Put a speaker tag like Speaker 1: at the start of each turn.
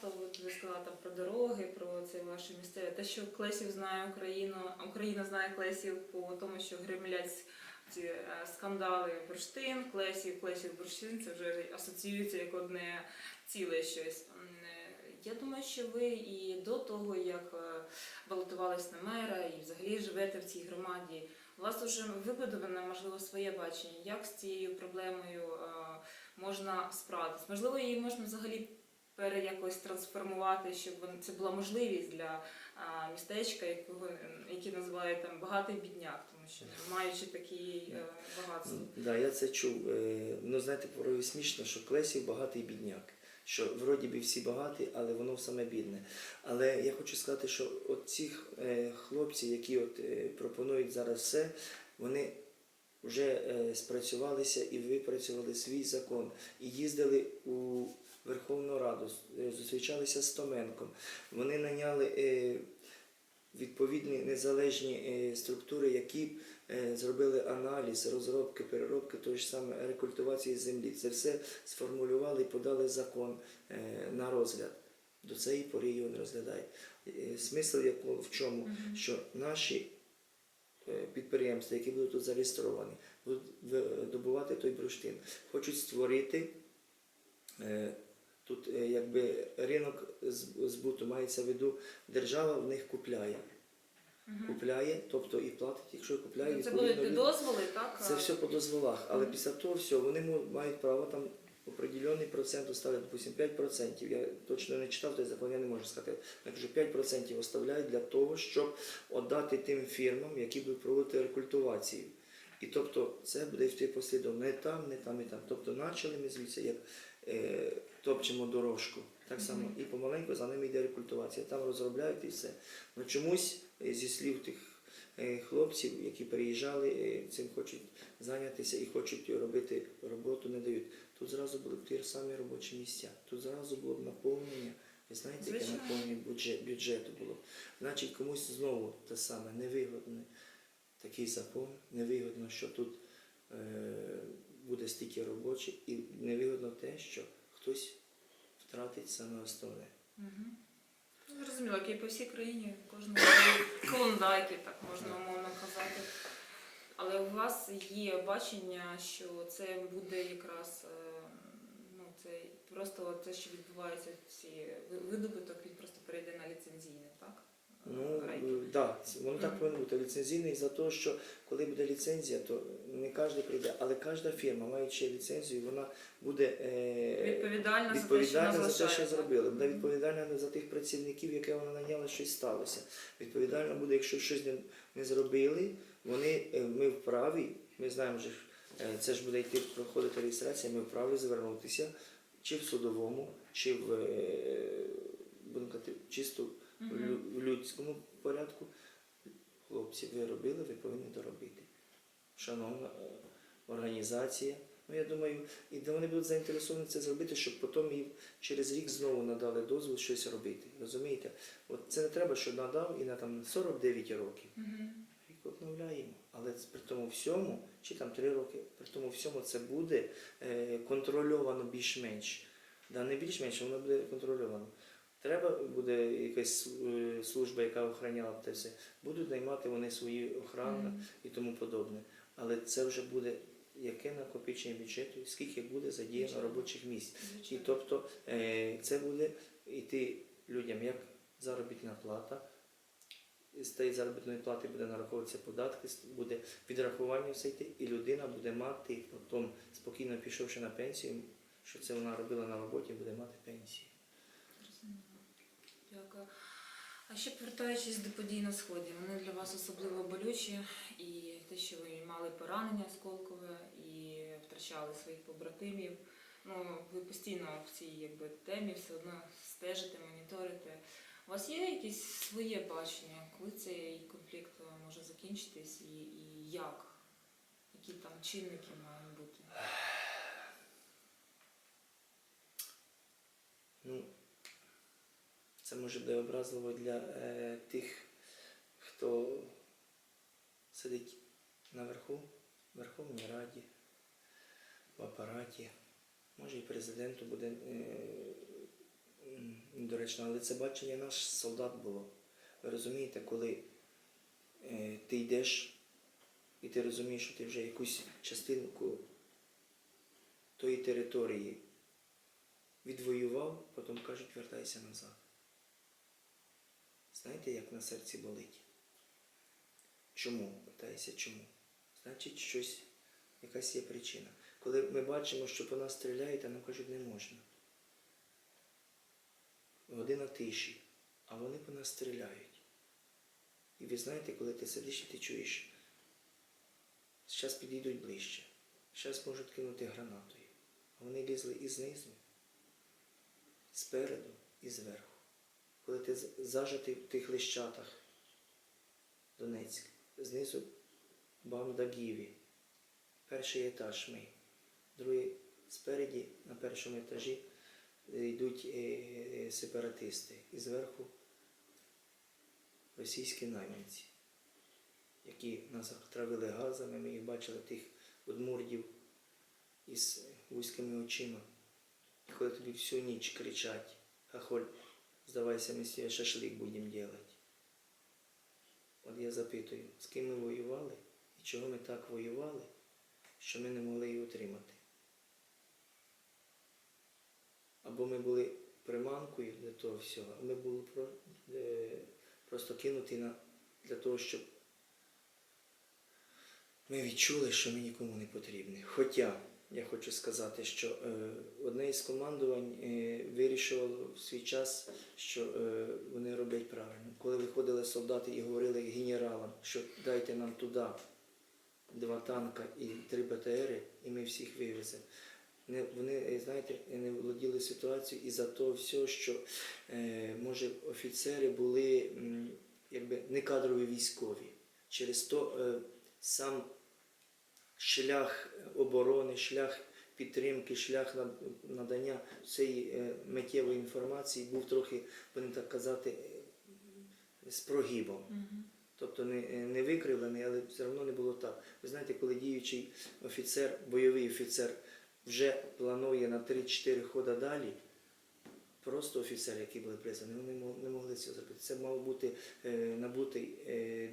Speaker 1: часто от ви сказали там про дороги, про це ваше місцеве. Те, що Клесів знає Україну, Україна знає Клесів по тому, що гремлять ці е, скандали бурштин, Клесів, Клесів, бурштин, це вже асоціюється як одне ціле щось. Е, Я думаю, що ви і до того, як е, балотувались на мера, і взагалі живете в цій громаді. У вас вже вибудоване, можливо, своє бачення, як з цією проблемою можна справитись. Можливо, її можна взагалі якось трансформувати, щоб це була можливість для містечка, якого які називають там багатий бідняк, тому що маючи такі е, багатство.
Speaker 2: Да, я це чув. Е, Ну, знаєте, порою смішно, що Клесів багатий бідняк. Що вроді би всі багаті, але воно саме бідне. Але я хочу сказати, що от ці е, хлопці, які от, пропонують зараз все, вони вже е, спрацювалися і випрацювали свій закон. І їздили у Верховну Раду, е, зустрічалися з Томенком. Вони наняли е, відповідні незалежні структури, які зробили аналіз, розробки, переробки тої ж саме рекультивації землі. Це все сформулювали і подали закон на розгляд. До цієї пори його не розглядають. Е, Смисл в чому? Що наші підприємства, які будуть тут зареєстровані, будуть добувати той бурштин, хочуть створити е, тут е, якби ринок збуту мається в виду, держава в них купляє.
Speaker 1: Мгм.
Speaker 2: Купляє, тобто і платить, якщо купляє,
Speaker 1: Це
Speaker 2: відповідно,
Speaker 1: будуть дозволи, так?
Speaker 2: це все по дозволах, але
Speaker 1: Мгм.
Speaker 2: після того всього вони мають право там определений процент оставляти, допустим, 5%. Я точно не читав той закон, я не можу сказати. Я кажу, 5% оставляють для того, щоб віддати тим фірмам, які будуть проводити рекультивацію. І тобто це буде йти послідовно не там, не там, і там. Тобто почали ми звідси, як е, топчемо дорожку. Так само і помаленьку за ними йде рекультивація. Там розробляють і все. Ну чомусь е, зі слів тих е, хлопців, які приїжджали, е, цим хочуть зайнятися і хочуть робити роботу, не дають. Тут зразу були б ті самі робочі місця. Тут зразу було б наповнення. Ви знаєте, яке наповнення бюджет, бюджету було. Значить, комусь знову те саме невигодно. Такий закон, невигодно, що тут е, буде стільки робочих, і невигодно те, що хтось втратить саме основне.
Speaker 1: Ну, Зрозуміло, як і по всій країні, кожного клондайки, так можна умовно казати. У вас є бачення, що це буде якраз е, ну, це просто те, що відбувається всі видобуток, він просто перейде на ліцензійне, так?
Speaker 2: Ну, так, да, воно так повинно бути. Ліцензійний за те, що коли буде ліцензія, то не кожен прийде, але кожна фірма, маючи ліцензію, вона буде е,
Speaker 1: Відповідальна,
Speaker 2: відповідальна
Speaker 1: за те,
Speaker 2: за
Speaker 1: що
Speaker 2: те, що зробили. Буде відповідальна за тих працівників, яке вона наняла, щось сталося. Відповідальна буде, якщо щось не, не зробили, вони е, ми вправі, ми знаємо, що е, це ж буде йти проходити реєстрація, ми вправі звернутися чи в судовому, чи в е, будемо казати, чисто в лю- людському порядку. Хлопці, ви робили, ви повинні доробити. Шановна е, організація. Ну, я думаю, і де вони будуть заінтересовані це зробити, щоб потім їм через рік знову надали дозвіл щось робити. Розумієте? От це не треба, що надав і на там 49 років. Рік обновляємо. Але при тому всьому, чи там 3 роки, при тому всьому це буде е, контрольовано більш-менш. Да, не більш-менш, воно буде контрольовано. Треба буде якась е, служба, яка охороняла б те все. Будуть наймати вони свої охрани і тому подобне. Але це вже буде яке накопичення бюджету, скільки буде задіяно робочих місць. І тобто е, це буде йти людям як заробітна плата. З тієї заробітної плати буде нараховуватися податки, буде відрахування все йти, і людина буде мати потім, спокійно пішовши на пенсію, що це вона робила на роботі, буде мати пенсію.
Speaker 1: Зрозуміло. Дякую. А ще повертаючись до подій на сході, вони для вас особливо болючі, і те, що ви мали поранення осколкове і втрачали своїх побратимів. Ну, ви постійно в цій якби, темі все одно стежите, моніторите. У вас є якесь своє бачення, коли цей конфлікт е, може закінчитись і, і як? Які там чинники мають бути?
Speaker 2: Ну, це може бути образливо для е, тих, хто сидить наверху, в Верховній Раді, в апараті. Може і президенту буде е, недоречно, але це бачення наш солдат було. Ви розумієте, коли е, ти йдеш і ти розумієш, що ти вже якусь частинку тої території відвоював, потім кажуть, вертайся назад. Знаєте, як на серці болить? Чому? Питаюся, чому? Значить, щось, якась є причина. Коли ми бачимо, що по нас стріляють, а нам кажуть, не можна. Година тиші, а вони по нас стріляють. І ви знаєте, коли ти сидиш і ти чуєш, зараз підійдуть ближче, зараз можуть кинути гранатою. А вони лізли і знизу, спереду і зверху. Коли ти з- зажатий в тих лищатах, Донецьк, знизу банда Гіві, перший етаж ми, другий спереді на першому етажі е, йдуть е, е, сепаратисти. І зверху російські найманці, які нас травили газами, ми їх бачили тих удмурдів із вузькими очима. І коли тобі всю ніч кричать, Хахоль, здавайся, ми сьогодні шашлик будемо робити. От я запитую, з ким ми воювали і чого ми так воювали, що ми не могли її утримати. Або ми були приманкою для того всього, а ми були е, просто кинуті на, для того, щоб ми відчули, що ми нікому не потрібні. Хоча я хочу сказати, що е, одне із командувань е, вирішувало в свій час, що е, вони роблять правильно. Коли виходили солдати і говорили генералам, що дайте нам туди два танка і три БТРи, і ми всіх вивеземо. Вони, знаєте, не володіли ситуацією із-за того всього, що е, може офіцери були якби не кадрові військові. Через то сам шлях оборони, шлях підтримки, шлях надання цієї е, миттєвої інформації був трохи, будемо так казати, е, з прогибом. Тобто не, не викривлений, але все одно не було так. Ви знаєте, коли діючий офіцер, бойовий офіцер вже планує на 3-4 хода далі, просто офіцери, які були призвані, вони не могли цього зробити. Це мав бути е, набутий е,